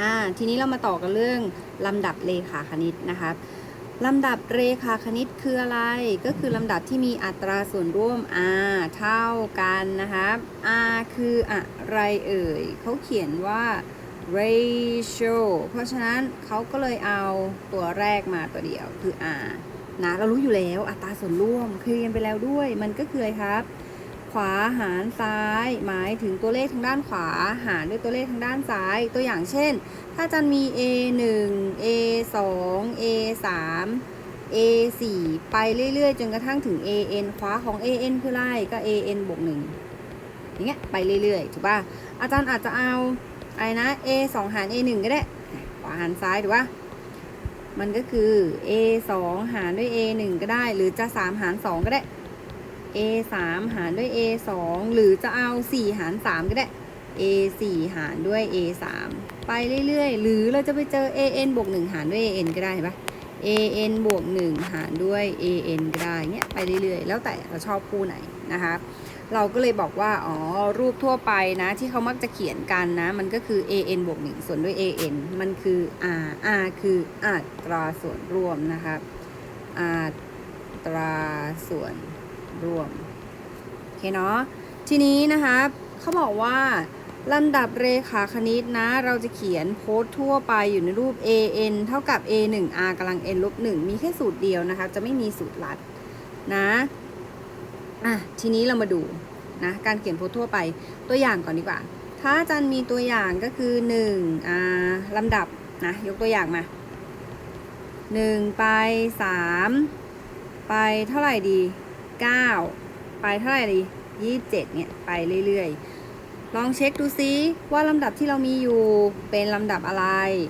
อ่าทีนี้เรามาต่อกันเรื่องลำดับเลขาคณิตนะครับลำดับเรขาคณิตคืออะไร ก็คือลำดับที่มีอัตราส่วนร่วม r เท่ากันนะครับ r คืออะไรเอ่ยเขาเขียนว่า ratio เพราะฉะนั้นเขาก็เลยเอาตัวแรกมาตัวเดียวคือ r นะเรารู้อยู่แล้วอัตราส่วนร่วมเคยเรียนไปแล้วด้วย มันก็คืออะไรครับ ขวาหารซ้าย หมายถึงตัวเลขทางด้านขวา หารด้วยตัวเลขทางด้านซ้าย ตัวอย่างเช่น ถ้าอาจันมี a 1 a 2 a 3 a 4ไปเรื่อยๆ จนกระทั่งถึง a n ขวาของ a n คืออะไรก็ a n บวก1อย่างเงี้ยไปเรื่อยๆถูกป่ะอาจารย์อาจจะเอาอะไรนะ a 2 หาร a 1ก็ได้ขวาหารซ้ายถูกป่ะมันก็คือ a 2 หารด้วย a 1ก็ได้ หรือจะ 3 หาร 2 ก็ได้ a 3หารด้วย a 2หรือจะเอา 4 หาร 3 ก็ได้ a 4หารด้วย a 3ไปเรื่อยๆ หรือเราจะไปเจอ a n บวก 1 หารด้วย a n ก็ได้เห็นปะ a n บวก 1 หารด้วย a n ก็ได้เงี้ยไปเรื่อยๆ แล้วแต่เราชอบคู่ไหนนะคะเราก็เลยบอกว่า อ๋อ รูปทั่วไปนะ ที่เขามักจะเขียนกันนะ มันก็คือ a n บวก1ส่วนด้วย a n มันคือ r r คืออัตราส่วนรวมนะครับอัตราส่วน ร่วมโอเคเนาะทีนี้นะครับเขาบอกว่าลำดับเรขาคณิตนะ เราจะเขียนโพสต์ทั่วไปอยู่ในรูป a n เท่ากับ a 1 r กำลัง n ลบ1มีแค่สูตรเดียวนะคะ จะไม่มีสูตรลัดนะอะทีนี้เรามาดูนะการเขียนโพสต์ทั่วไปตัวอย่างก่อนดีกว่า ถ้าอาจารย์มีตัวอย่างก็คือ1อ่าลำดับนะยกตัวอย่างมา 1 ไป 3 ไปเท่าไหร่ดี 9 ไปเท่าไหร่ดี27เนี่ยไปเรื่อยๆ ลองเช็คดูซิว่าลำดับที่เรามีอยู่เป็นลำดับอะไร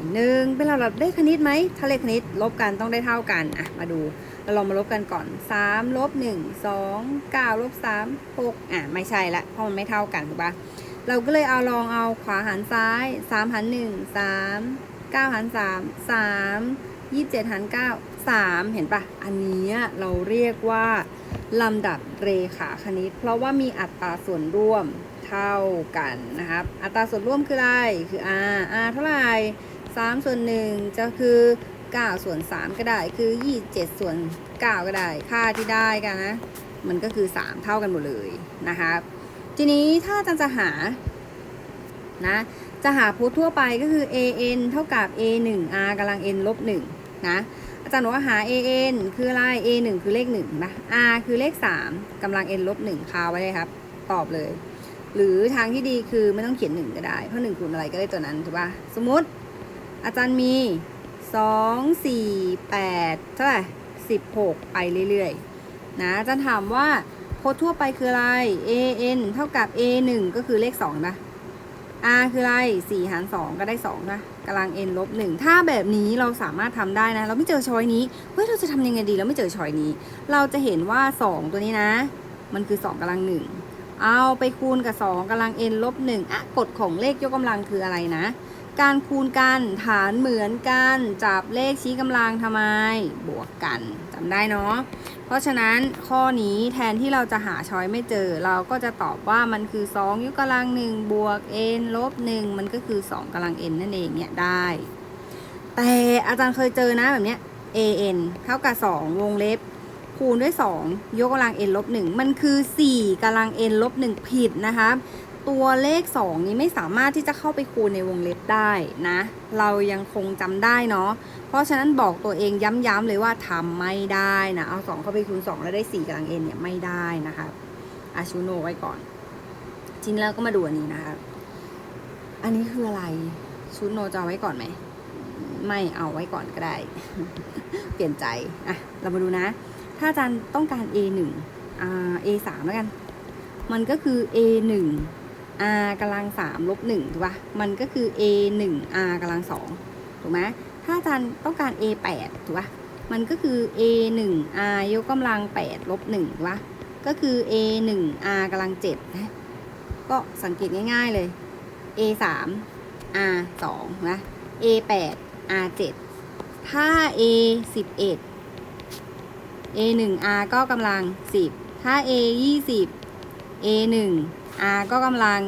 1 เป็นลำดับเลขคณิตไหมถ้าเลขคณิตลบกันต้องได้เท่ากันอะมาดูเราลองมาลบกันก่อน3ลบ1 2 9ลบ3 6อะไม่ใช่ละเพราะมันไม่เท่ากันถูกปะเราก็เลยเอาลองเอาขวาหารซ้าย 3หาร1 3 9หาร3 3 27หาร9 3 เห็นปะอันนี้เราเรียกว่า ลำดับเรขาคณิต เพราะว่ามีอัตราส่วนร่วมเท่ากันนะครับ อัตราส่วนร่วมคืออะไร คือ r r เท่าไหร่3ส่วน1จะคือ 9 ส่วน 3 ก็ได้ คือ 27 ส่วน 9 ก็ได้ ค่าที่ได้กันนะ มันก็คือ 3 เท่ากันหมดเลยนะครับ ทีนี้ถ้าอาจารย์จะหา นะ จะหาพสต์ทั่วไปก็คือ an เท่ากับ a 1 r กำลัง n ลบ1 นะ อาจารย์บอกว่าหา an คืออะไร a 1คือเลข1นะ r คือเลข 3กำลัง n ลบ1คาไว้เลยครับ ตอบเลย หรือทางที่ดีคือไม่ต้องเขียน 1 ก็ได้ เพราะ1คูณอะไรก็ได้ตัวนั้นถูกป่ะ สมมติอาจารย์มี 2 4 8เท่าไหร่16 ไปเรื่อยๆ นะ อาจารย์ถามว่าโพสต์ทั่วไปคืออะไร an เท่ากับ a 1ก็คือเลข2นะ r คืออะไร 4 หาร 2 ก็ได้2นะ กำลัง n ลบ1ถ้าแบบนี้เราสามารถทำได้นะ เราไม่เจอช้อยนี้ เฮ้ย เราจะทำยังไงดี เราไม่เจอช้อยนี้ เราจะเห็นว่า 2 ตัวนี้นะ มันคือ 2กำลัง1เอาไปคูณกับ 2กำลัง n ลบ1อะกฎของเลขยกกำลังคืออะไรนะ การคูณกันฐานเหมือนกันจับเลขชี้กำลังทำไม บวกกันจำได้เนาะเพราะฉะนั้นข้อนี้แทนที่เราจะหาช้อยไม่เจอ เราก็จะตอบว่ามันคือ 2 ยกกำลัง1บวก n ลบ1มันก็คือ 2กำลัง n นั่นเองเนี่ยได้ แต่อาจารย์เคยเจอนะแบบเนี้ย an เท่ากับ 2 วงเล็บ คูณด้วย 2 ยกกำลัง n ลบ1มันคือ 4กำลัง n ลบ1ผิดนะคะ ตัวเลข 2 นี้ไม่สามารถที่จะเข้าไปคูณในวงเล็บได้นะ เรายังคงจำได้เนาะเพราะฉะนั้นบอกตัวเองย้ำๆเลยว่าทำไม่ได้นะเอา 2 เข้าไปคูณ 2 แล้วได้ 4กำลัง n เนี่ยไม่ได้นะคะอาชูโนไว้ก่อนทีนี้เราก็มาดูอันนี้นะคะอันนี้คืออะไรชุดโนจะเอาไว้ก่อนไหมไม่เอาไว้ก่อนก็ได้ เปลี่ยนใจอะเรามาดูนะ ถ้าอาจารย์ต้องการ a 1อ่า a 3แล้วกัน มันก็คือ a 1 r กำลัง3ลบ1ถูกปะมันก็คือ a 1 r กำลัง2ถูกไหมถ้าอาจารย์ต้องการ a 8ถูกปะมันก็คือ a 1 r ยกกำลัง8ลบ1ถูกปะก็คือ a 1 r กำลัง7นะก็สังเกตง่ายๆเลย a 3 r 2นะ a 8 r 7ถ้า a 11 a 1 r ก็กำลัง 10 ถ้า a 20 a 1 r ก็กำลัง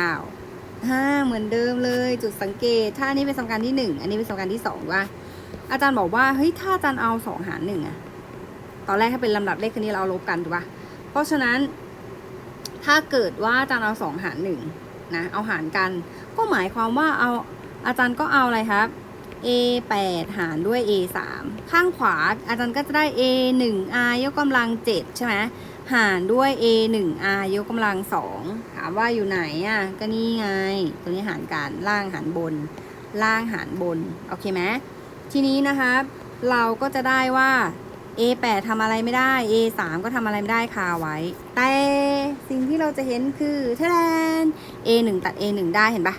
19ห้าเหมือนเดิมเลยจุดสังเกต ถ้าอันนี้เป็นสมการที่หนึ่งอันนี้เป็นสมการที่สองว่า อาจารย์บอกว่าเฮ้ยถ้าอาจารย์เอาสองหารหนึ่งอะตอนแรกถ้าเป็นลำดับเลขคณิตเราเอาลบกันถูกปะเพราะฉะนั้นถ้าเกิดว่าอาจารย์เอาสองหารหนึ่งนะเอาหารกัน ก็หมายความว่าเอาอาจารย์ก็เอาอะไรครับ a 8หารด้วย a 3ข้างขวาอาจารย์ก็จะได้ a 1 r ยกกำลัง 7 ใช่ไหม หารด้วย a 1 r ยกกำลัง2ถามว่าอยู่ไหนอะก็นี่ไง ตัวนี้หารกันล่างหารบน ล่างหารบน โอเคไหมทีนี้นะครับเราก็จะได้ว่า a 8ทำอะไรไม่ได้ a 3ก็ทำอะไรไม่ได้คาไว้ แต่สิ่งที่เราจะเห็นคือแทน a 1ตัด a 1ได้เห็นปะ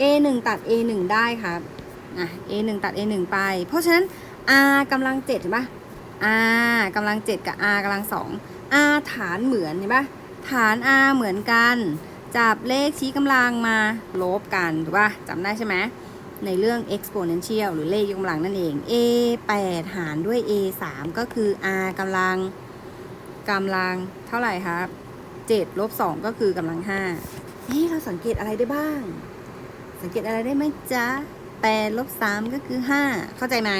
a 1ตัด a 1ได้ครับอะ a 1ตัด a 1ไป เพราะฉะนั้น r กำลัง7เห็นปะ r กำลัง7กับ r กำลัง 2 r ฐานเหมือนเห็นปะฐาน r เหมือนกัน จับเลขชี้กำลังมาลบกันถูกปะจำได้ใช่ไหมในเรื่อง exponential หรือเลขยกกำลังนั่นเอง a 8 หารด้วย a 3ก็คือ r กำลังกำลังเท่าไหร่ครับ7ลบ2ก็คือกำลัง5เฮ้เราสังเกตอะไรได้บ้าง สังเกตอะไรได้ไหมจ๊ะ8ลบ3ก็คือ 5 เข้าใจไหม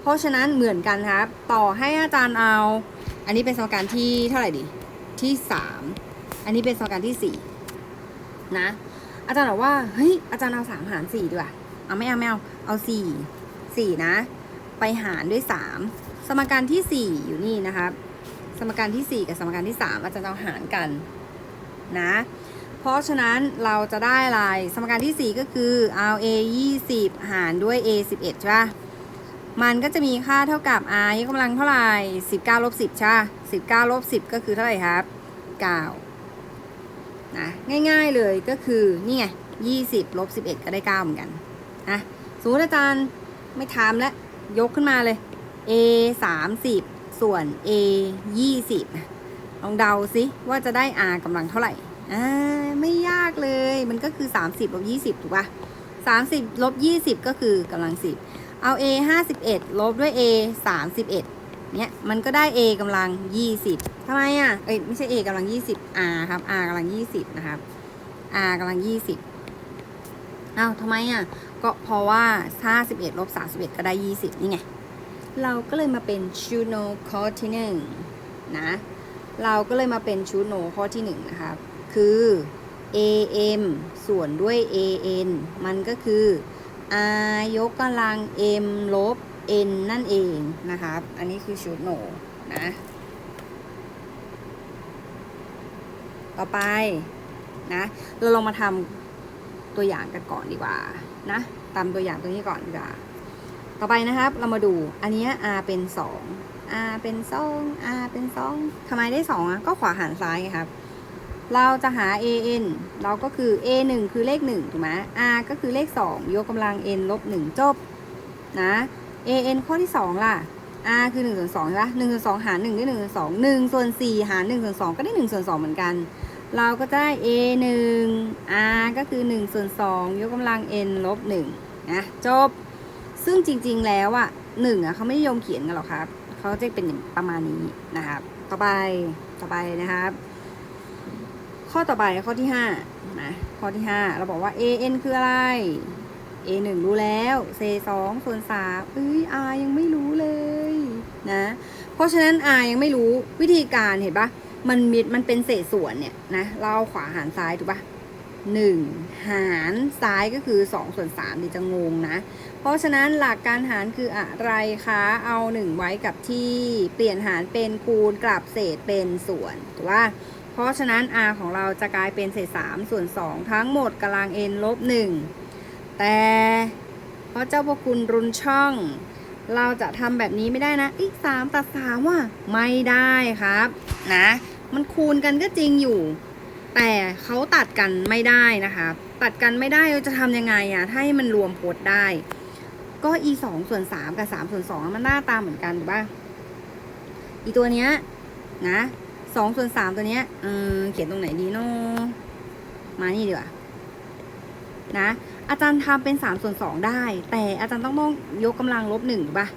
เพราะฉะนั้นเหมือนกันครับ ต่อให้อาจารย์เอา อันนี้เป็นสมการที่เท่าไหร่ดี ที่3อันนี้เป็นสมการที่4นะ อาจารย์บอกว่า เฮ้ย อาจารย์เอา3หาร4ดีกว่า เอาไม่เอาไม่เอา เอาสี่สี่นะ ไปหารด้วยสาม สมการที่สี่อยู่นี่นะครับ สมการที่สี่กับสมการที่สามอาจารย์เอาหารกันนะ เพราะฉะนั้นเราจะได้อะไร สมการที่สี่ก็คือเอา a 20 หารด้วย a 11ใช่ปะ มันก็จะมีค่าเท่ากับ r ยกกำลังเท่าไหร่19ลบ10ใช่ปะ19ลบ10 ก็คือเท่าไหร่ครับ 9 นะ ง่ายๆเลยก็คือนี่ไง20ลบ11 ก็ได้ 9 เหมือนกันอะสมมติอาจารย์ไม่ถามแล้ว ยกขึ้นมาเลย a 30ส่วน a 20ลองเดาซิว่าจะได้ r กำลังเท่าไหร่อ่าไม่ยากเลยมันก็คือ 30ลบ20 ถูกปะ30ลบ20 ก็คือกำลัง 10 เอา a 51 ลบด้วย a 31เนี้ยมันก็ได้ a กำลัง 20ทำไมอะ เอ้ยไม่ใช่ a กำลัง 20 r ครับ r กำลัง 20 นะครับ r กำลัง 20อ้าวทำไมอะ ก็เพราะว่า 51 ลบ 31 ก็ได้ 20 นี่ไง เราก็เลยมาเป็นชูโนข้อที่หนึ่งนะ เราก็เลยมาเป็นชูโนข้อที่หนึ่งนะครับ คือ am ส่วนด้วย an มันก็คือ r ยกกำลัง m ลบ n นั่นเองนะครับ อันนี้คือชูโนนะ ต่อไปนะ เราลองมาทำตัวอย่างกันก่อนดีกว่านะตามตัวอย่างตัวนี้ก่อนดีกว่า ต่อไปนะครับ เรามาดู อันนี้ r เป็น 2 r เป็น2 r เป็น2ทำไมได้2อะ ก็ขวาหารซ้ายไงครับ เราจะหา an เราก็คือ a 1คือเลข1ถูกไหม r ก็คือเลข 2 ยกกำลัง n ลบ1จบนะ an ข้อที่ 2 ล่ะ r คือ1ส่วน2ใช่ปะ1ส่วน2หาร1ได้1ส่วน2 1ส่วน4หาร1ส่วน2ก็ได้1ส่วน2เหมือนกัน เราก็จะได้ a 1 r ก็คือ1ส่วน2ยกกำลัง n ลบ1นะจบ ซึ่งจริงๆแล้วอะหนึ่งอะเขาไม่นิยมเขียนกันหรอกครับ เขาจะเป็นประมาณนี้นะครับ ต่อไป ต่อไปนะครับ ข้อต่อไปข้อที่ห้านะข้อที่ห้าเราบอกว่า a n คืออะไร a หนึ่งรู้แล้ว c สองส่วนสามเอ้ย r ยังไม่รู้เลยนะ เพราะฉะนั้น r ยังไม่รู้วิธีการเห็นปะมันมีมันเป็นเศษส่วนเนี่ยนะเราเอาขวาหารซ้ายถูกปะหนึ่งหารซ้ายก็คือสองส่วนสามนี่จะงงนะ เพราะฉะนั้นหลักการหารคืออะไรคะ เอา 1 ไว้กับที่เปลี่ยนหารเป็นคูณกลับเศษเป็นส่วนถูกป่ะ เพราะฉะนั้น r ของเราจะกลายเป็นเศษ3ส่วน 2 ทั้งหมดกำลัง n ลบ 1 แต่เพราะเจ้าพระคุณรุนช่อง เราจะทำแบบนี้ไม่ได้นะ อีก 3 ตัด3ว่ะไม่ได้ครับนะมันคูณกันก็จริงอยู่ แต่เขาตัดกันไม่ได้นะครับตัดกันไม่ได้เราจะทำยังไงอะถ้าให้มันรวมโพจน์ได้ ก็ e สองส่วนสามกับสามส่วนสองมันหน้าตาเหมือนกันถูกปะอีตัวเนี้ยนะ สองส่วนสามตัวเนี้ยเออเขียนตรงไหนดีเนาะมานี่ดีกว่านะ อาจารย์ทำเป็นสามส่วนสองได้ แต่อาจารย์ต้องต้องยกกำลังลบหนึ่งถูกป่ะ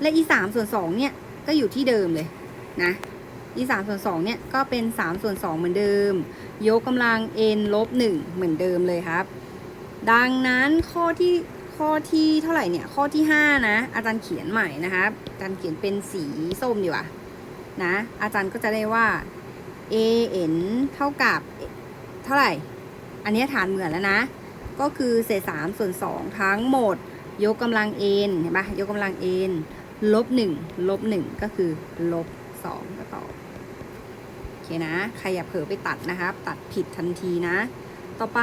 และ e สามส่วนสองเนี่ยก็อยู่ที่เดิมเลยนะอี3ส่วน2เนี่ยก็เป็น3ส่วน2เหมือนเดิม ยกกำลัง n ลบ1เหมือนเดิมเลยครับ ดังนั้นข้อที่ข้อที่เท่าไหร่เนี่ยข้อที่5นะ อาจารย์เขียนใหม่นะครับอาจารย์เขียนเป็นสีส้มดีกว่า นะ อาจารย์ก็จะได้ว่า a n เท่ากับ เท่าไหร่ อันนี้ฐานเหมือนแล้วนะ ก็คือเศษ3ส่วน2ทั้งหมด ยกกำลัง n เห็นปะยกกำลัง n ลบ1ลบ1ก็คือลบ2ก็ตอบโอเคนะ ใครอย่าเผลอไปตัดนะครับ ตัดผิดทันทีนะ ต่อไป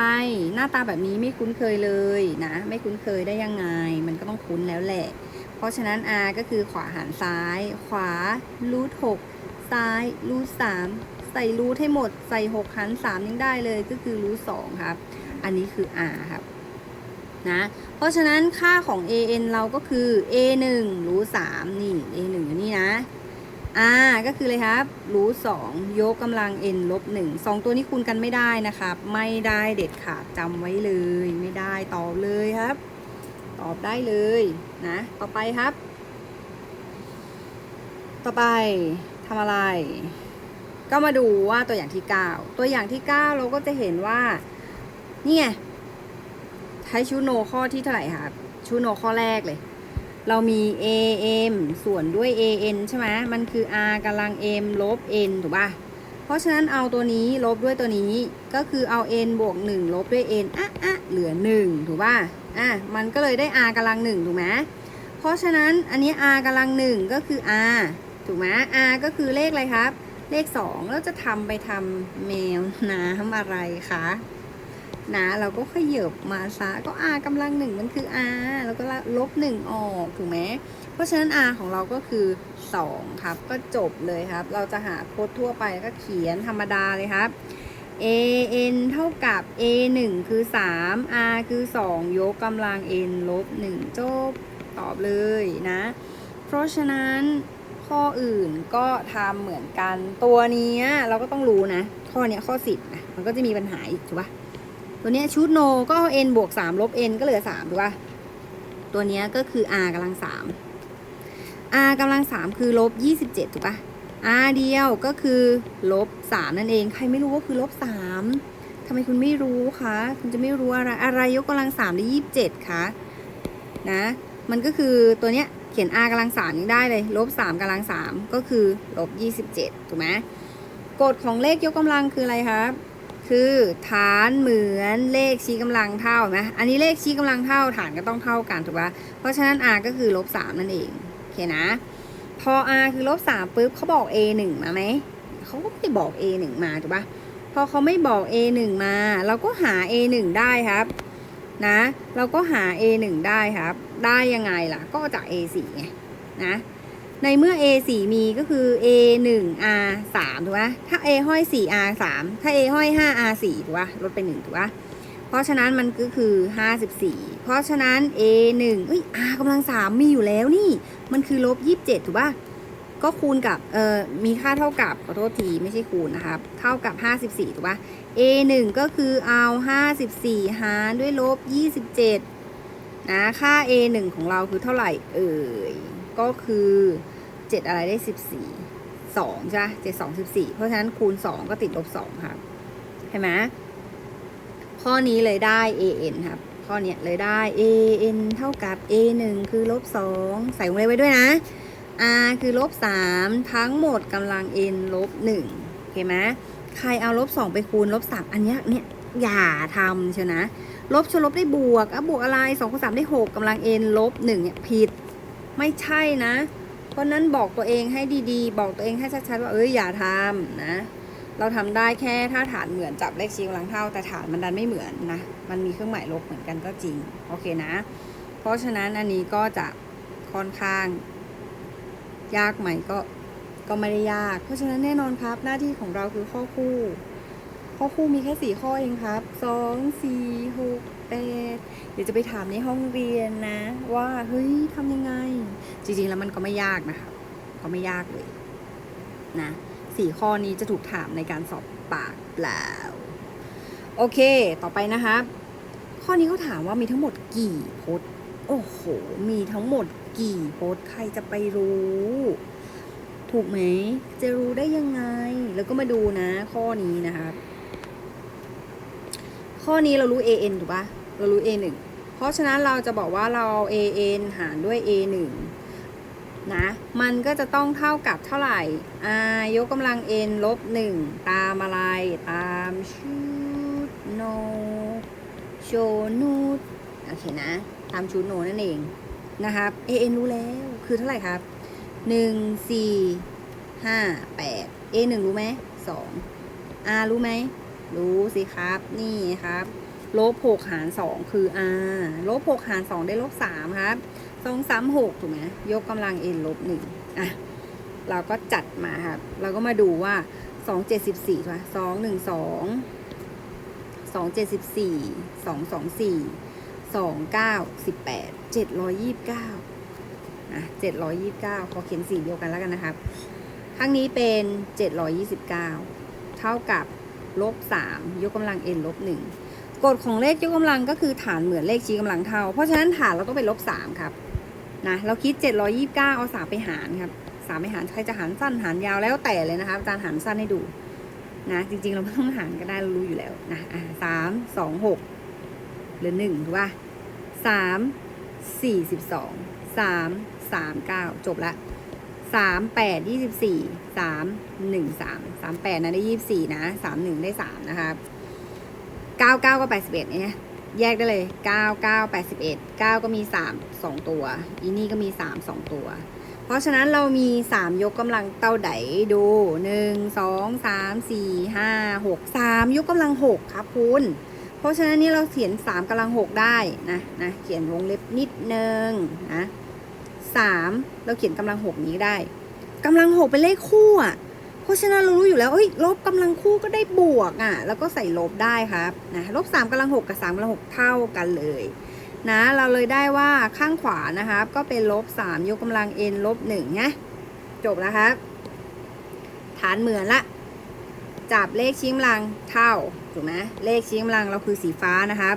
หน้าตาแบบนี้ไม่คุ้นเคยเลยนะ ไม่คุ้นเคยได้ยังไง มันก็ต้องคุ้นแล้วแหละ เพราะฉะนั้น r ก็คือขวาหารซ้าย ขวารูทหกซ้ายรูทสามใส่รูทให้หมด ใส่หกหารสามยังได้เลยก็คือรูทสองครับ อันนี้คือ r ครับนะเพราะฉะนั้นค่าของ an เราก็คือ a 1รูท3นี่ a 1อยู่นี่นะ r ก็คือเลยครับรูท2ยกกำลัง n ลบ1สองตัวนี้คูณกันไม่ได้นะครับ ไม่ได้เด็ดขาดจำไว้เลย ไม่ได้ตอบเลยครับ ตอบได้เลยนะ ต่อไปครับ ต่อไปทำอะไร ก็มาดูว่าตัวอย่างที่ 9 ตัวอย่างที่ 9 เราก็จะเห็นว่า นี่ไงใช้ชูโนข้อที่เท่าไหร่ครับชูโนข้อแรกเลย เรามี am ส่วนด้วย an ใช่ไหมมันคือ r กำลัง m ลบ n ถูกป่ะเพราะฉะนั้นเอาตัวนี้ลบด้วยตัวนี้ก็คือเอา n บวก 1 ลบด้วย n อะอะเหลือ 1 ถูกป่ะ อะมันก็เลยได้ r กำลัง1ถูกไหมเพราะฉะนั้นอันนี้ r กำลัง1ก็คือ r ถูกไหม r ก็คือเลขอะไรครับ เลข 2 แล้วจะทำไปทำแมวน้ำอะไรคะนะเราก็ขยบมาซะก็ r กำลังหนึ่งมันคือ r แล้วก็ลบหนึ่งออกถูกไหมเพราะฉะนั้น r ของเราก็คือ 2 ครับ ก็จบเลยครับ เราจะหาโค้ดทั่วไปก็เขียนธรรมดาเลยครับ a n เท่ากับ a 1คือ 3 r คือ 2 ยกกำลัง n ลบ 1 จบ ตอบเลยนะ เพราะฉะนั้นข้ออื่นก็ทำเหมือนกันตัวนี้เราก็ต้องรู้นะ ข้อนี้ข้อ 10นะมันก็จะมีปัญหาอีกถูกปะตัวนี้ชุดโนก็เอา n บวก 3 ลบ n ก็เหลือ 3 ถูกป่ะตัวนี้ก็คือ r กำลัง 3 r กำลัง 3 คือลบ 27 ถูกป่ะ r เดียวก็คือลบ3นั่นเอง ใครไม่รู้ว่าคือลบ3ทำไมคุณไม่รู้คะ คุณจะไม่รู้อะไร อะไรยกกำลัง3ได้27คะ นะ มันก็คือตัวเนี้ยเขียน r กำลัง3ยังได้เลย ลบ3กำลัง3ก็คือลบ27ถูกไหมกฎของเลขยกกำลังคืออะไรครับคือฐานเหมือนเลขชี้กำลังเท่าไหมอันนี้เลขชี้กำลังเท่าฐานก็ต้องเท่ากันถูกปะเพราะฉะนั้น r ก็คือลบสามนั่นเอง โอเคนะ พอ r คือลบสามปุ๊บเขาบอก a หนึ่งมาไหมเขาก็ไม่ได้บอก a หนึ่งมาถูกปะพอเขาไม่บอก a หนึ่งมา เราก็หา a หนึ่งได้ครับ นะ เราก็หา a หนึ่งได้ครับ ได้ยังไงล่ะ ก็จาก a สี่ไงนะในเมื่อ a 4มีก็คือ a 1 r 3ถูกปะถ้า a ห้อย4 r 3ถ้า a ห้อย5 r 4ถูกปะลดไป1ถูกปะ เพราะฉะนั้นมันก็คือ 54 เพราะฉะนั้น a 1เอ้ย r กำลัง 3 มีอยู่แล้วนี่ มันคือลบ 27 ถูกปะก็คูณกับ เอ่อ มีค่าเท่ากับ ขอโทษที ไม่ใช่คูณนะครับ เท่ากับ 54 ถูกปะ a 1ก็คือเอา 54 หารด้วยลบ 27 นะ ค่า a 1ของเราคือเท่าไหร่ เอ่ย ก็คือ 7 อะไรได้ 14 2ใช่ไหม7 2 14 เพราะฉะนั้นคูณ 2 ก็ติดลบ 2 ครับ เห็นไหม ข้อนี้เลยได้ an ครับ ข้อเนี้ยเลยได้ an เท่ากับ a 1คือลบ2ใส่วงเล็บไว้ด้วยนะ r คือลบ3ทั้งหมดกำลัง n ลบ1โอเคไหมใครเอาลบ2ไปคูณลบ3อันเนี้ยเนี่ยอย่าทำเชียวนะ ลบชนลบได้บวกอะบวกอะไร2คูณ3ได้ 6กำลัง n ลบ1เนี่ยผิด ไม่ใช่นะ เพราะนั้นบอกตัวเองให้ดีๆ บอกตัวเองให้ชัดๆว่าเอ้ยอย่าทำนะ เราทำได้แค่ถ้าฐานเหมือนจับเลขชี้กำลังเท่า แต่ฐานมันดันไม่เหมือนนะ มันมีเครื่องหมายลบเหมือนกันก็จริง โอเคนะ เพราะฉะนั้นอันนี้ก็จะค่อนข้าง ยากไหมก็ก็ไม่ได้ยาก เพราะฉะนั้นแน่นอนครับ หน้าที่ของเราคือข้อคู่ ข้อคู่มีแค่สี่ข้อเองครับสองสี่หกแปดเดี๋ยวจะไปถามในห้องเรียนนะ ว่าเฮ้ยทำยังไง จริงๆแล้วมันก็ไม่ยากนะครับก็ไม่ยากเลย นะ สี่ข้อนี้จะถูกถามในการสอบปากเปล่า โอเค ต่อไปนะครับข้อนี้เขาถามว่ามีทั้งหมดกี่พจน์ โอ้โห มีทั้งหมดกี่พจน์ ใครจะไปรู้ ถูกไหม จะรู้ได้ยังไง แล้วก็มาดูนะ ข้อนี้นะครับข้อนี้เรารู้ an ถูกปะเรารู้ a 1เพราะฉะนั้นเราจะบอกว่าเรา an หารด้วย a 1 นะมันก็จะต้องเท่ากับเท่าไหร่ r ยกกำลัง n ลบ1ตามอะไร ตามชุดโนโชนูดโอเคนะ ตามชุดโนนั่นเองนะครับ an รู้แล้วคือเท่าไหร่ครับหนึ่งสี่ห้าแปด a หนึ่งรู้ไหมสอง r รู้ไหม รู้สิครับ นี่ครับ ลบหกหารสองคือ r ลบหกหารสองได้ลบสามครับ สองสามหกถูกไหมยกกำลัง n ลบหนึ่งอะเราก็จัดมาครับเราก็มาดูว่าสองเจ็ดสิบสี่ค่ะสองหนึ่งสองสองเจ็ดสิบสี่สองสองสี่สองเก้าสิบแปดเจ็ดร้อยยี่สิบเก้าอะ729ขอเขียนสีเดียวกันแล้วกันนะครับครั้งนี้เป็น729เก้าเท่ากับลบ3ยกกำลัง n ลบ1กฎของเลขยกกำลังก็คือฐานเหมือนเลขชี้กำลังเท่า เพราะฉะนั้นฐานเราต้องเป็นลบ3ครับ นะเราคิด 729 เอา3ไปหารครับ3ไปหารใครจะหารสั้นหารยาวแล้วแต่เลยนะครับอาจารย์หารสั้นให้ดูนะจริงๆเราไม่ต้องหารก็ได้เรารู้อยู่แล้วนะอะสามสองหกเหลือหนึ่งถูกป่ะสามสี่สิบสองสามสามเก้าจบละสามแปดยี่สิบสี่สามหนึ่งสามสามแปดนะได้ยี่สิบสี่นะสามหนึ่งได้สามนะครับเก้าเก้าก็แปดสิบเอ็ดเนี่ย แยกได้เลยเก้าเก้าแปดสิบเอ็ดเก้าก็มีสามสองตัว อีนี่ก็มีสามสองตัว เพราะฉะนั้นเรามีสามยกกำลังเต้าไดดูหนึ่งสองสามสี่ห้าหกสามยกกำลังหกครับคุณ เพราะฉะนั้นนี่เราเขียนสามกำลังหกได้นะนะเขียนวงเล็บนิดนึงนะสามเราเขียนกำลังหกนี้ได้กำลังหกเป็นเลขคู่อะ เพราะฉะนั้นเรารู้อยู่แล้วเอ้ยลบกำลังคู่ก็ได้บวกอะแล้วก็ใส่ลบได้ครับนะลบสามกำลังหกกับสามกำลังหกเท่ากันเลยนะเราเลยได้ว่าข้างขวานะครับ ก็เป็นลบสามยกกำลัง n ลบหนึ่งนะจบแล้วครับ ฐานเหมือนละ จับเลขชี้กำลังเท่าถูกไหมเลขชี้กำลังเราคือสีฟ้านะครับ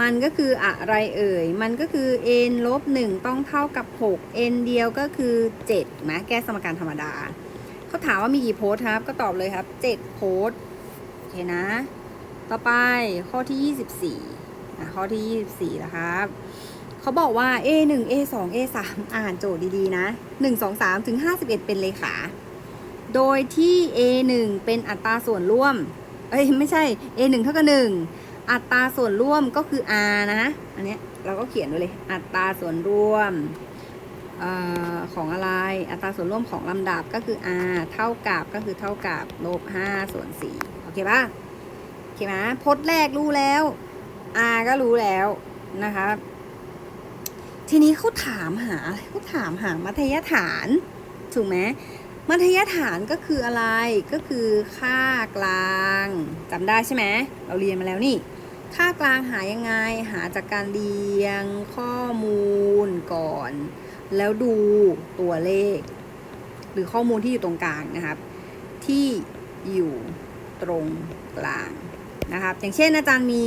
มันก็คืออะไรเอ่ย มันก็คือ n ลบหนึ่งต้องเท่ากับ 6 n เดียวก็คือ7ถูกไหมแก้สมการธรรมดา เขาถามว่ามีกี่โพสครับ ก็ตอบเลยครับ7โพสโอเคนะ ต่อไปข้อที่24อะข้อที่24นะครับเขาบอกว่า a 1 a 2 a 3อ่านโจทย์ดีๆนะ 1 2 3 ถึง 51 เป็นเลขา โดยที่ a 1เป็นอัตราส่วนร่วม เอ้ยไม่ใช่ a 1เท่ากับ1อัตราส่วนร่วมก็คือ r นะ อันเนี้ยเราก็เขียนไว้เลย อัตราส่วนร่วม ออของอะไร อัตราส่วนร่วมของลำดับก็คือ r เท่ากับก็คือเท่ากับลบ5ส่วน4โอเคปะโอเคไหมพจน์แรกรู้แล้ว r ก็รู้แล้วนะครับทีนี้เขาถามหาเขาถามหามัธยฐาน ถูกไหมมัธยฐานก็คืออะไรก็คือค่ากลางจำได้ใช่ไหมเราเรียนมาแล้วนี่ค่ากลางหายังไงหาจากการเรียงข้อมูลก่อน แล้วดูตัวเลข หรือข้อมูลที่อยู่ตรงกลางนะครับ ที่อยู่ตรงกลางนะครับ อย่างเช่นอาจารย์มี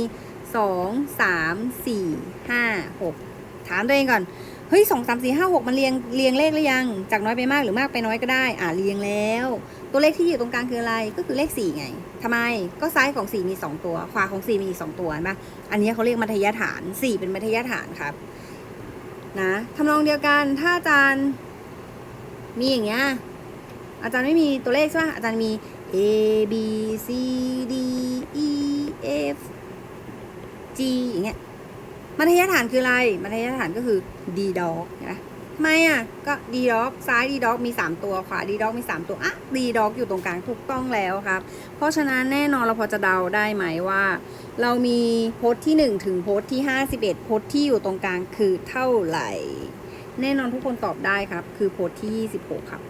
2 3 4 5 6 ถามตัวเองก่อน เฮ้ยสองสามสี่ห้าหกมันเรียงเรียงเลขหรือยัง จากน้อยไปมากหรือมากไปน้อยก็ได้ อ่าเรียงแล้ว ตัวเลขที่อยู่ตรงกลางคืออะไร ก็คือเลขสี่ไงทำไม ก็ซ้ายของสี่มีสองตัว ขวาของสี่มีอีกสองตัวเห็นปะอันนี้เขาเรียกมัธยฐานสี่เป็นมัธยฐานครับ นะทำนองเดียวกันถ้าอาจารย์มีอย่างเงี้ยอาจารย์ไม่มีตัวเลขใช่ปะอาจารย์มี A B C D E F G อย่างเงี้ยมัธยฐานคืออะไรมัธยฐานก็คือ d dog นะ ไม่อะ ก็ d dog ซ้าย d dog มี 3 ตัวขวา d dog มี 3 ตัวอะ d dog อกอยู่ตรงกลางถูกต้องแล้วครับ เพราะฉะนั้นแน่นอนเราพอจะเดาได้ไหมว่า เรามีโพสต์ที่ 1 ถึงโพสต์ที่ 51 โพสต์ที่อยู่ตรงกลางคือเท่าไหร่ แน่นอนทุกคนตอบได้ครับ คือโพสต์ที่ 26 ครับ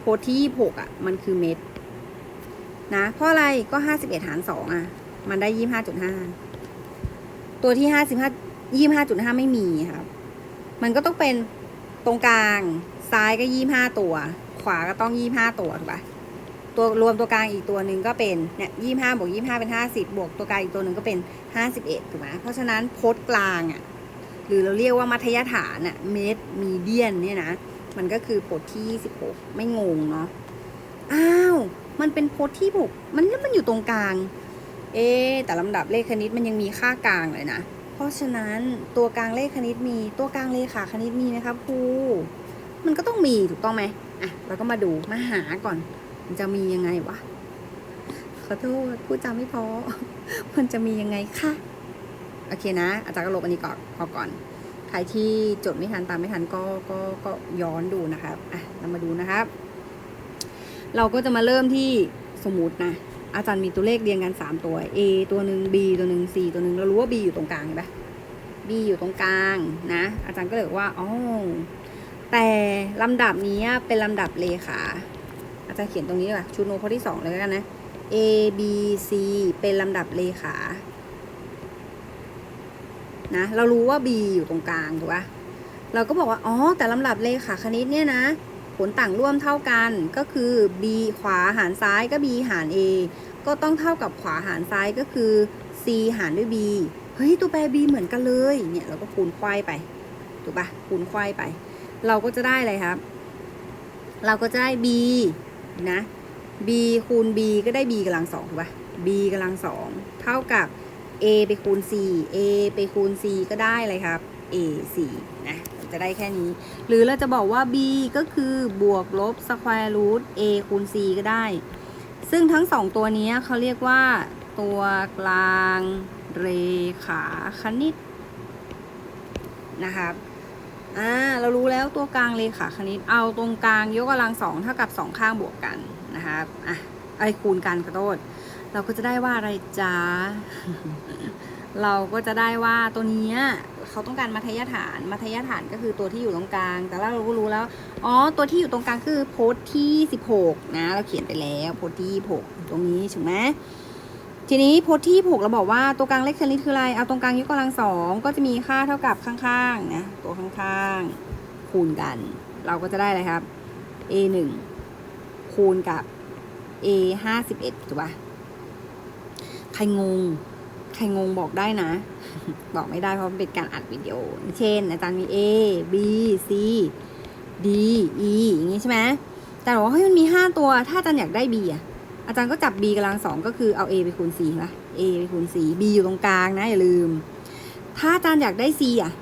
โพสต์ที่ 26 อะ มันคือเม็ดนะเพราะอะไรก็ 51 หาร 2 อะ มันได้ 25.5 ตัวที่ 55ยี่ห้าจุดห้าไม่มีครับ มันก็ต้องเป็น ตรงกลางซ้ายก็ยี่ห้าตัว ขวาก็ต้องยี่ห้าตัวถูกปะตัวรวมตัวกลางอีกตัวหนึ่งก็เป็นเนี่ยยี่ห้าบวกยี่ห้าเป็นห้าสิบบวกตัวกลางอีกตัวหนึ่งก็เป็นห้าสิบเอ็ดถูกไหมเพราะฉะนั้นโพสต์กลางอะหรือเราเรียกว่ามัธยฐานอะเมตรมีเดียนเนี่ยนะ มันก็คือโพสต์ที่26ไม่งงเนาะอ้าวมันเป็นโพสต์ที่หกมันแล้วมันอยู่ตรงกลาง เอะแต่ลำดับเลขคณิตมันยังมีค่ากลางเลยนะ เพราะฉะนั้นตัวกลางเลขคณิตมีตัวกลางเลขาคณิตมีไหมครับครูมันก็ต้องมีถูกต้องไหมอะเราก็มาดูมาหาก่อน มันจะมียังไงวะขอโทษพูดจาไม่พอมันจะมียังไงคะโอเคนะ อาจารย์ก็ลบอันนี้ก่อนพอก่อน ใครที่จดไม่ทันตามไม่ทันก็ก็ก็ย้อนดูนะครับอะเรามาดูนะครับ เราก็จะมาเริ่มที่สมมตินะ อาจารย์มีตัวเลขเรียงกัน 3 ตัว A ตัวหนึ่ง B ตัวหนึ่ง C ตัวหนึ่งเรารู้ว่า B อยู่ตรงกลางเห็นปะ B อยู่ตรงกลางนะ อาจารย์ก็เลยว่าอ๋อแต่ลำดับนี้เป็นลำดับเลขา อาจารย์เขียนตรงนี้ดีกว่าชุดโน้ตข้อที่ 2 เลยกันนะ A B C เป็นลำดับเลขา นะ เรารู้ว่า B อยู่ตรงกลางถูกปะเราก็บอกว่า อ๋อ แต่ลำดับเลขาคณิตเนี่ยนะ ผลต่างร่วมเท่ากันก็คือ b ขวาหารซ้ายก็ b หาร a ก็ต้องเท่ากับขวาหารซ้ายก็คือ c หารด้วย b เฮ้ยตัวแปร b เหมือนกันเลยเนี่ยเราก็คูณควายไปถูกปะคูณควายไป เราก็จะได้อะไรครับ เราก็จะได้ b นะ b คูณ b ก็ได้ b กำลังสองถูกปะ b กำลังสองเท่ากับ a ไปคูณ c a ไปคูณ c ก็ได้อะไรครับ a 4นะ จะได้แค่นี้ หรือเราจะบอกว่า b ก็คือบวกลบ square root a คูณ c ก็ได้ ซึ่งทั้งสองตัวนี้เขาเรียกว่า ตัวกลางเรขาคณิตนะครับอ่าเรารู้แล้วตัวกลางเรขาคณิต เอาตรงกลางยกกำลังสองเท่ากับสองข้างบวกกันนะครับอะไอคูณกันขอโทษเราก็จะได้ว่าอะไรจ้าเราก็จะได้ว่าตัวนี้ เขาต้องการมัธยฐาน มัธยฐานก็คือตัวที่อยู่ตรงกลาง แต่เราก็รู้แล้ว อ๋อ ตัวที่อยู่ตรงกลางคือโพสที่ 16 นะ เราเขียนไปแล้วโพสที่6ตรงนี้ถูกไหมทีนี้โพสที่6เราบอกว่าตัวกลางเลขคณิตคืออะไร เอาตรงกลางยกกำลังสองก็จะมีค่าเท่ากับข้างๆนะ ตัวข้างๆ คูณกัน เราก็จะได้อะไรครับ a 1คูณกับ a 51ถูกปะใครงง ใครงงบอกได้นะ บอกไม่ได้เพราะมันเป็นการอัดวิดีโอ เช่น อาจารย์มี A B C D E อย่างงี้ใช่ไหมแต่บอกว่าเฮ้ยมันมี 5 ตัว ถ้าอาจารย์อยากได้ B อะ อาจารย์ก็จับ B กำลังสองก็คือเอา A ไปคูณ C ป่ะ A ไปคูณ C B อยู่ตรงกลางนะอย่าลืม ถ้าอาจารย์อยากได้ C อะ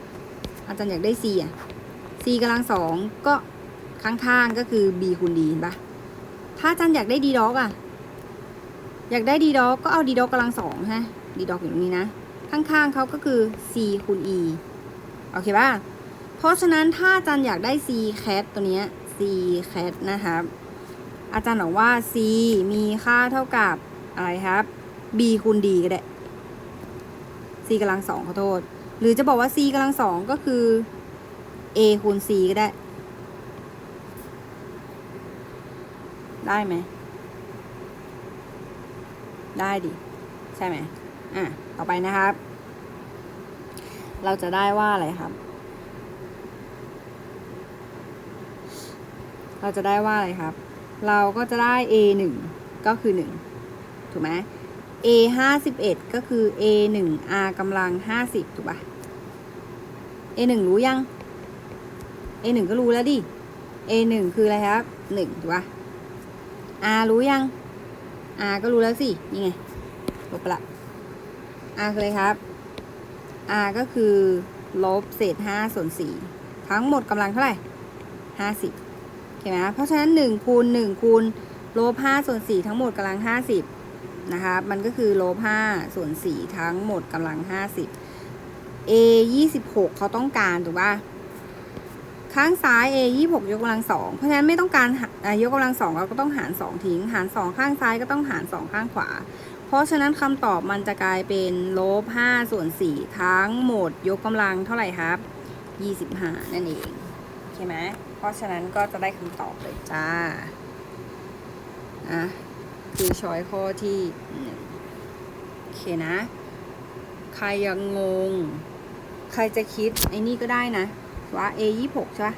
อาจารย์อยากได้ C อะ C กำลังสองก็ข้างๆก็คือ B คูณ D ปะถ้าอาจารย์อยากได้ D dog อะ อยากได้ D dog ก็เอา D dog กำลังสองฮะ D dog อยู่ตรงนี้นะ ข้างๆเขาก็คือ c คูณ e โอเคป่ะ เพราะฉะนั้นถ้าอาจารย์อยากได้ c cat ตัวเนี้ย c cat นะครับ อาจารย์บอกว่า c มีค่าเท่ากับอะไรครับ b คูณ d ก็ได้ c กำลังสองขอโทษ หรือจะบอกว่า c กำลังสองก็คือ a คูณ c ก็ได้ ได้ไหม ได้ดิ ใช่ไหม อะต่อไปนะครับ เราจะได้ว่าอะไรครับ เราจะได้ว่าอะไรครับ เราก็จะได้ a 1ก็คือ 1 ถูกไหม a 5 1ก็คือ a 1 r กำลัง 50 ถูกปะ a 1รู้ยัง a 1ก็รู้แล้วดิ a 1คืออะไรครับ 1 ถูกปะ r รู้ยัง r ก็รู้แล้วสินี่ไงลบไปละ r คืออะไรครับ r ก็คือลบเศษ5ส่วน4ทั้งหมดกำลังเท่าไหร่ 50 เห็นไหมเพราะฉะนั้น1คูณ1คูณลบ5ส่วน4ทั้งหมดกำลัง 50 นะครับมันก็คือลบ5ส่วน4ทั้งหมดกำลัง 50 a 26 เขาต้องการถูกป่ะข้างซ้าย a 26 ยกกำลังสองเพราะฉะนั้นไม่ต้องการหายกกำลังสองเราก็ต้องหาร 2 ทิ้ง หาร 2 ข้างซ้ายก็ต้องหาร 2 ข้างขวา พราะฉะนั้นคำตอบมันจะกลายเป็นลบ5ส่วน4ทั้งหมดยกกำลังเท่าไหร่ครับ 25 นั่นเองโอเคไหมเพราะฉะนั้นก็จะได้คำตอบเลยจ้าอะคือช้อยข้อที่1โอเคนะ ใครยังงง ใครจะคิดไอ้นี่ก็ได้นะ ว่า a 2 6ใช่ไหม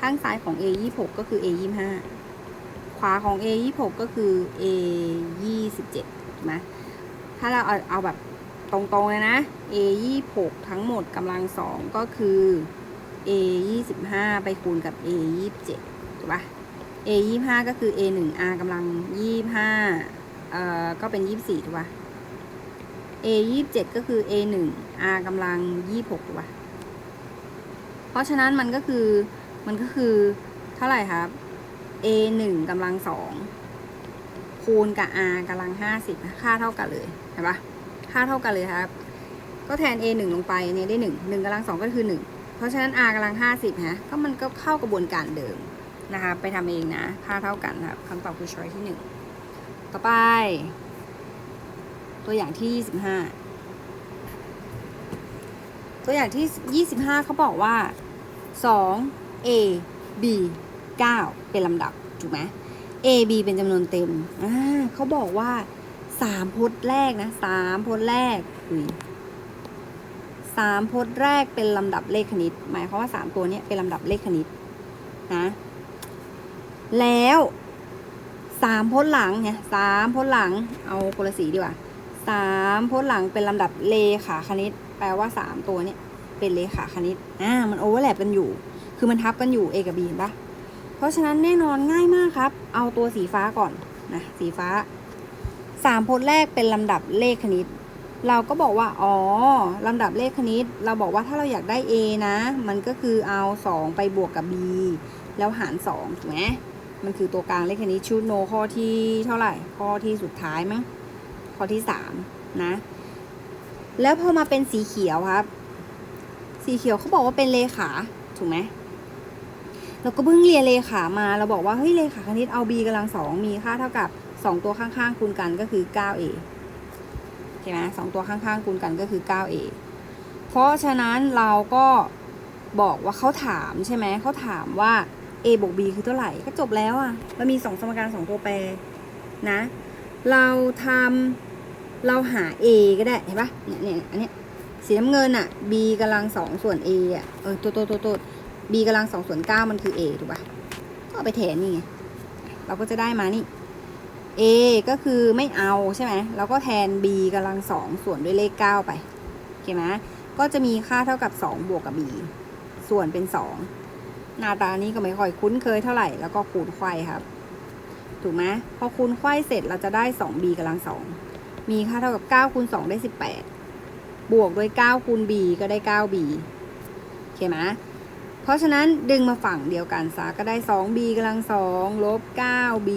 ข้างซ้ายของ a 2 6ก็คือ a 2 5ขวาของ a 2 6ก็คือ a 2 7 นะ ถ้าเราเอาเอาแบบตรงๆเลยนะ a 2 6ทั้งหมดกำลังสองก็คือ a 2 5ไปคูณกับ a 2 7ถูกปะ a 2 5ก็คือ a 1 r กำลัง25เอ่อก็เป็น 24ถูกปะ a 2 7ก็คือ a 1 r กำลัง26ถูกปะเพราะฉะนั้นมันก็คือมันก็คือเท่าไหร่ครับ a 1กำลังสอง คูณกับ r กำลัง 50 ค่าเท่ากันเลยเห็นปะค่าเท่ากันเลยครับ ก็แทน a 1 ลงไปเนี่ยได้ 1 1กำลัง 2 ก็คือ 1 เพราะฉะนั้น r กำลัง 50ฮะก็มันก็เข้ากระบวนการเดิมนะคะไปทำเองนะ ค่าเท่ากันครับคำตอบคือช้อยที่ 1 ต่อไป ตัวอย่างที่ 25 ตัวอย่างที่ 25เขาบอกว่า 2 a b 9 เป็นลำดับ ถูกไหม a b เป็นจำนวนเต็มอ่าเขาบอกว่า3พจน์แรกนะ3พจน์แรกอุยสามพจน์แรกเป็นลำดับเลขคณิต หมายความว่า3ตัวนี้เป็นลำดับเลขคณิตนะแล้วสามพจน์หลังเนี่ยสามพจน์หลังเอาคนละสีดีกว่าสามพจน์หลังเป็นลำดับเลขาคณิต แปลว่าสามตัวนี่ยเป็นเลขาคณิตอ่ามันโอเวอร์แลปกันอยู่ คือมันทับกันอยู่ A กับ B เห็นปะ ราะฉะนั้นแน่นอนง่ายมากครับ เอาตัวสีฟ้าก่อนนะสีฟ้าสามพจน์แรกเป็นลำดับเลขคณิต เราก็บอกว่าอ๋อลำดับเลขคณิต เราบอกว่าถ้าเราอยากได้ A นะ มันก็คือเอา 2 ไปบวกกับ B แล้วหาร2ถูกไหมมันคือตัวกลางเลขคณิตชุดโนข้อที่เท่าไหร่ข้อที่สุดท้ายมั้งข้อที่3นะแล้วพอมาเป็นสีเขียวครับ สีเขียวเขาบอกว่าเป็นเลขาถูกไหม เราก็เพิ่งเรียนเลขามาเราบอกว่าเฮ้ยเลขาคณิตเอา b กำลังสองมีค่าเท่ากับ 2 ตัวข้างๆคูณกันก็คือ 9a ใช่ไหมสองตัวข้างๆคูณกันก็คือ 9a เพราะฉะนั้นเราก็บอกว่าเขาถามใช่ไหมเขาถามว่า a บวก b คือเท่าไหร่ก็จบแล้วอะ่ะเรามี 2 สมการ 2 ตัวแปรนะ เราทำเราหา a ก็ได้เห็นปะเนี่ยเนี่ยอันเนี้ยสีน้ำเงินอะ่ะ b กำลังสองส่วน a อะเออตัวตัวตัวตัว b กำลังสองส่วนเก้ามันคือ a ถูกปะก็เอาไปแทนนี่ไงเราก็จะได้มานี่ a ก็คือไม่เอาใช่ไหมเราก็แทน b กำลังสองส่วนด้วยเลขเก้าไปโอเคไหมก็จะมีค่าเท่ากับสองบวกกับ b ส่วนเป็นสองหน้าตานี้ก็ไม่ค่อยคุ้นเคยเท่าไหร่แล้วก็คูณไขว้ครับ ถูกไหมพอคูณไขว้เสร็จเราจะได้ 2b กำลังสองมีค่าเท่ากับ9คูณ2ได้ 18 บวกด้วย9คูณ b ก็ได้ 9b โอเคไหม เพราะฉะนั้นดึงมาฝั่งเดียวกันซะก็ได้ 2b กำลัง2ลบ 9b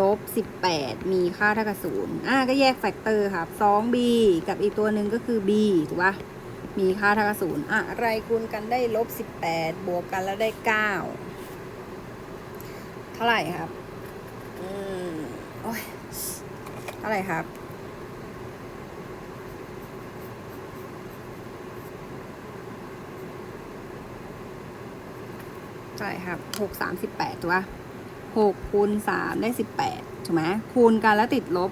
ลบ 18 มีค่าเท่ากับ0อะก็แยกแฟกเตอร์ครับ 2b กับอีกตัวหนึ่งก็คือ b ถูกปะมีค่าเท่ากับ0อะอะไรคูณกันได้ลบ 18 บวกกันแล้วได้ 9 เท่าไหร่ครับ อืม โอ้ยเท่าไหร่ครับ ใช่ครับหกสามสิบแปดถูกปะหกคูณสามได้สิบแปดถูกไหมคูณกันแล้วติดลบ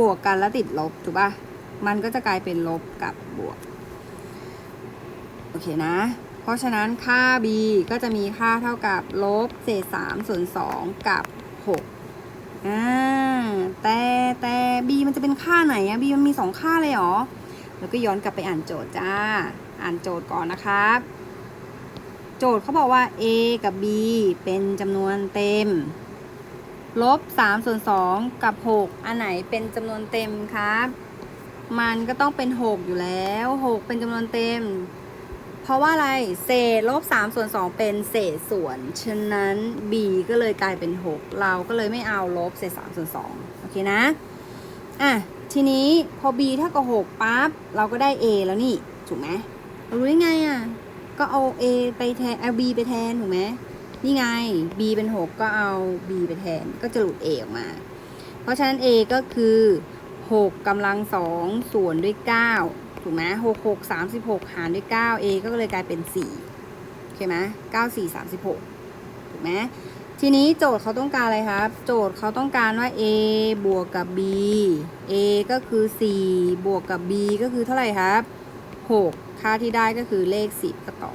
บวกกันแล้วติดลบถูกป่ะมันก็จะกลายเป็นลบกับบวก โอเคนะ เพราะฉะนั้นค่า b ก็จะมีค่าเท่ากับลบเศษสามส่วนสองกับหกอ่าแต่แต่ b มันจะเป็นค่าไหนอะ b มันมีสองค่าเลยเหรอ แล้วก็ย้อนกลับไปอ่านโจทย์จ้า อ่านโจทย์ก่อนนะครับ จทย์เขาบอกว่า a กับ b เป็นจำนวนเต็ม ลบ3ส่วน2กับ 6 อันไหนเป็นจำนวนเต็มครับ มันก็ต้องเป็น 6 อยู่แล้ว 6 เป็นจำนวนเต็ม เพราะว่าอะไร เศษลบ3ส่วน2เป็นเศษส่วน ฉะนั้น b ก็เลยกลายเป็น 6 เราก็เลยไม่เอาลบเศษ3ส่วน2โอเคนะ อะ ทีนี้พอ b เท่ากับ6ปั๊บ เราก็ได้ a แล้วนี่ ถูกไหมเรารู้ได้ไงอะ ก็เอา a ไปแทนเอา b ไปแทนถูกไหมนี่ไง b เป็น 6 ก็เอา b ไปแทน ก็จะหลุด a ออกมา เพราะฉะนั้น a ก็คือ 6กำลัง2ส่วนด้วย 9 ถูกไหม6 6 36หารด้วย 9 a ก็เลยกลายเป็น4โอเคไหม9 4 36ถูกไหมทีนี้โจทย์เขาต้องการอะไรครับ โจทย์เขาต้องการว่า a บวกกับ b a ก็คือ 4 บวกกับ b ก็คือเท่าไหร่ครับ 6 ค่าที่ได้ก็คือเลข10ก็ตอ